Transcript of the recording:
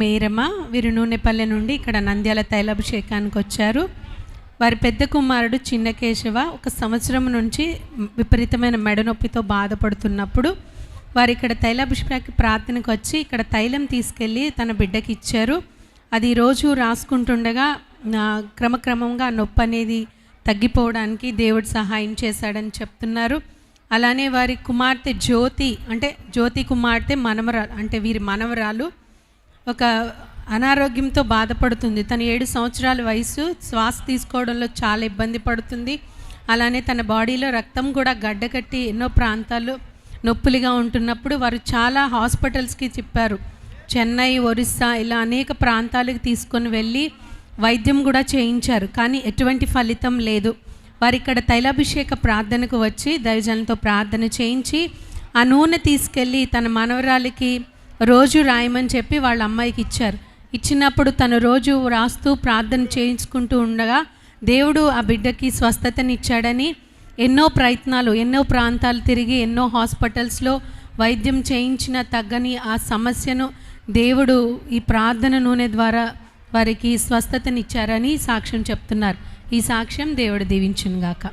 మేరమ్మ వీరు నూనెపల్లె నుండి ఇక్కడ నంద్యాల తైలాభిషేకానికి వచ్చారు. వారి పెద్ద కుమారుడు చిన్న కేశవ ఒక సంవత్సరం నుంచి విపరీతమైన మెడ నొప్పితో బాధపడుతున్నప్పుడు వారు ఇక్కడ తైలాభిషేక ప్రార్థనకు వచ్చి ఇక్కడ తైలం తీసుకెళ్ళి తన బిడ్డకి ఇచ్చారు. అది రోజు రాసుకుంటుండగా క్రమక్రమంగా నొప్పి అనేది తగ్గిపోవడానికి దేవుడు సహాయం చేశాడని చెప్తున్నారు. అలానే వారి కుమార్తె జ్యోతి అంటే జ్యోతి కుమార్తె మనమరాలు అంటే వీరి మనవరాలు ఒక అనారోగ్యంతో బాధపడుతుంది. తన ఏడు సంవత్సరాల వయసు శ్వాస తీసుకోవడంలో చాలా ఇబ్బంది పడుతుంది. అలానే తన బాడీలో రక్తం కూడా గడ్డకట్టి ఎన్నో ప్రాంతాలు నొప్పులుగా ఉంటున్నప్పుడు వారు చాలా హాస్పిటల్స్కి చెప్పారు చెన్నై ఒరిస్సా ఇలా అనేక ప్రాంతాలకు తీసుకొని వెళ్ళి వైద్యం కూడా చేయించారు. కానీ ఎటువంటి ఫలితం లేదు. వారు ఇక్కడ తైలాభిషేక ప్రార్థనకు వచ్చి దైవజనంతో ప్రార్థన చేయించి ఆ నూనె తీసుకెళ్ళి తన మనవరాలికి రోజు రాయమని చెప్పి వాళ్ళ అమ్మాయికి ఇచ్చారు. ఇచ్చినప్పుడు తను రోజు రాస్తూ ప్రార్థన చేయించుకుంటూ ఉండగా దేవుడు ఆ బిడ్డకి స్వస్థతనిచ్చాడని ఎన్నో ప్రయత్నాలు ఎన్నో ప్రాంతాలు తిరిగి ఎన్నో హాస్పిటల్స్లో వైద్యం చేయించిన తగ్గని ఆ సమస్యను దేవుడు ఈ ప్రార్థన నూనె ద్వారా వారికి స్వస్థతనిచ్చారని సాక్ష్యం చెప్తున్నారు. ఈ సాక్ష్యం దేవుడు దీవించునుగాక.